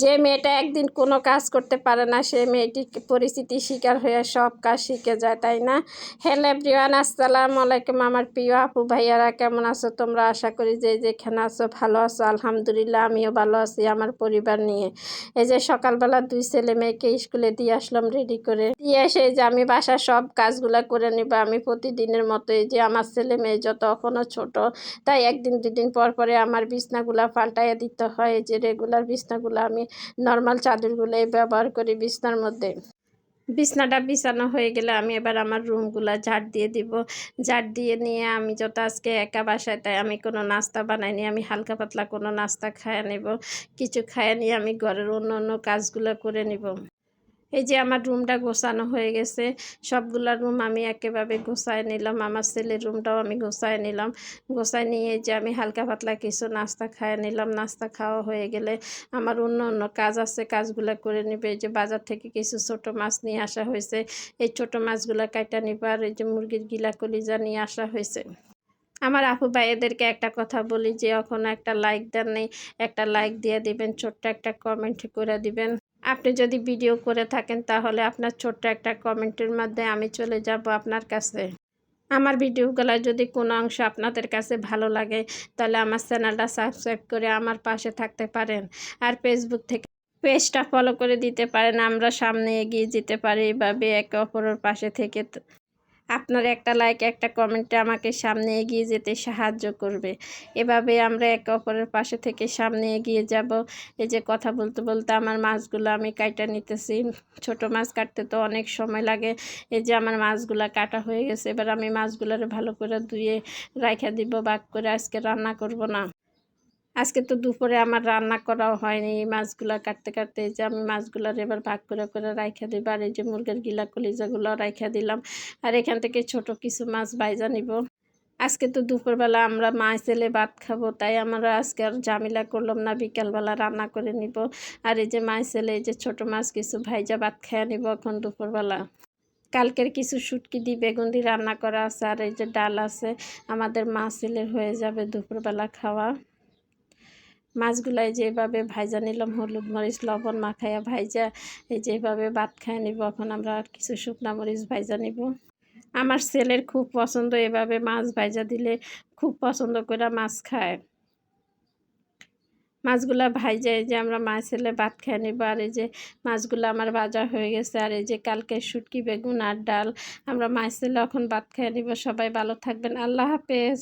যে মেয়েটা একদিন কোনো কাজ করতে পারে না, সে মেয়েটি পরিস্থিতির শিকার হয়ে সব কাজ শিখে যায়, তাই না? হ্যালো এভরিওয়ান আসসালামু আলাইকুম আমার প্রিয় আপু ভাইয়ারা, কেমন আছো তোমরা? আশা করি যে যেখানে আছো ভালো আছো, আলহামদুলিল্লাহ আমিও ভালো আছি আমার পরিবার নিয়ে। এই যে সকালবেলা দুই ছেলে মেয়েকে স্কুলে দিয়ে আসলাম রেডি করে। দিয়ে এসে যে আমি বাসার সব কাজগুলো করে নিব, আমি প্রতিদিনের মতো এই যে আমার ছেলে মেয়ে যত এখনও ছোট, তাই একদিন দুদিন পর পরে আমার বিছনাগুলা পাল্টাইয়া দিতে হয়। যে রেগুলার বিছনাগুলো আমি নর্মাল চাদরগুলোই ব্যবহার করি বিছনার মধ্যে। বিছনাটা বিছানো হয়ে গেলে আমি এবার আমার রুমগুলা ঝাড় দিয়ে দিব। ঝাড় দিয়ে নিয়ে আমি যত আজকে একা বাসায়, তাই আমি কোনো নাস্তা বানাইনি আমি হালকা পাতলা কোনো নাস্তা খাইয়ে নেব। কিছু খাইয়ে নিয়ে আমি ঘরের অন্য অন্য কাজগুলো করে নিব। এই যে আমার রুমটা গোছানো হয়ে গেছে, সবগুলা রুম আমি একেবারে গোছায় নিলাম, আমার ছেলের রুমটাও আমি গোছায় নিলাম। গোছায় নিয়ে যে আমি হালকা পাতলা কিছু নাস্তা খাইয়ে নিলাম, নাস্তা খাওয়া হয়ে গেলে আমার অন্য অন্য কাজ আছে, কাজগুলো করে নিবে। এই যে বাজার থেকে কিছু ছোট মাছ নিয়ে আসা হয়েছে, এই ছোট মাছগুলো কাটা নিবে আর এই যে মুরগির গিলা কলিজা নিয়ে আসা হয়েছে। আমার আপু ভাইয়েদেরকে একটা কথা বলি, যে এখন একটা লাইক দেন নেই, একটা লাইক দিয়ে দিবেন, ছোট্ট একটা কমেন্ট করে দিবেন। আপনি যদি ভিডিও করে থাকেন, তাহলে আপনার ছোট্ট একটা কমেন্টের মধ্যে আমি চলে যাব আপনার কাছে। আমার ভিডিওগুলো যদি কোনো অংশ আপনাদের কাছে ভালো লাগে, তাহলে আমার চ্যানেলটা সাবস্ক্রাইব করে আমার পাশে থাকতে পারেন। আর ফেসবুক থেকে পেজটা ফলো করে দিতে পারেন। আমরা সামনে এগিয়ে যেতে পারি, এভাবে একে অপরের পাশে থেকে আপনার একটা লাইক একটা কমেন্টে আমাকে সামনে এগিয়ে যেতে সাহায্য করবে। এভাবে আমরা একে অপরের পাশে থেকে সামনে এগিয়ে যাব। এই যে কথা বলতে বলতে আমার মাছগুলো আমি কাটা নিতেছি। ছোট মাছ কাটতে তো অনেক সময় লাগে। এই যে আমার মাছগুলো কাটা হয়ে গেছে, এবার আমি মাছগুলোর ভালো করে ধুয়ে রাখা দিব, বাক করে আজকে রান্না করব না। আজকে তো দুপুরে আমার রান্না করাও হয়নি। এই মাছগুলো কাটতে কাটতে যে আমি মাছগুলোর এবার ভাগ করে করে রাইখা দিব। আর এই যে মুরগির গিলা কলিজাগুলো রাইখা দিলাম। আর এখান থেকে ছোট কিছু মাছ বাইজা নিব। আজকে তো দুপুরবেলা আমরা মাছ এলে ভাত খাব, তাই আমরা আজকে আর জামিলা করলাম না। বিকালবেলা রান্না করে নিব। আর এই যে মাছ এলে এই যে ছোট মাছ কিছু ভাইজা ভাত খেয়ে নিব এখন দুপুরবেলা। কালকের কিছু শুটকি দিয়ে বেগুন দিয়ে রান্না করা আছে। আর এই যে ডাল আছে, আমাদের মাছ এলে হয়ে যাবে দুপুরবেলা খাওয়া। মাছগুলাই যেভাবে ভাইজা নিলাম, হলুদ মরিচ, লবণ মাখাইয়া ভাইজা, এই যেভাবে ভাত খাই নিব, এখন আমরা আর কিছু শুকনা মরিচ ভাইজা নিব। আমার ছেলের খুব পছন্দ এভাবে মাছ ভাইজা দিলে খুব পছন্দ করে মাছ খায়। মাছগুলা ভাইজা, এই যে আমরা মাছ ছেলে ভাত খেয়ে নিব, আর এই যে মাছগুলো আমার ভাজা হয়ে গেছে, আর এই যে কালকে শুটকি, বেগুন আর ডাল, আমরা মাছ ছেলে এখন ভাত খেয়ে নিব। সবাই ভালো থাকবেন। আল্লাহ হাফেজ।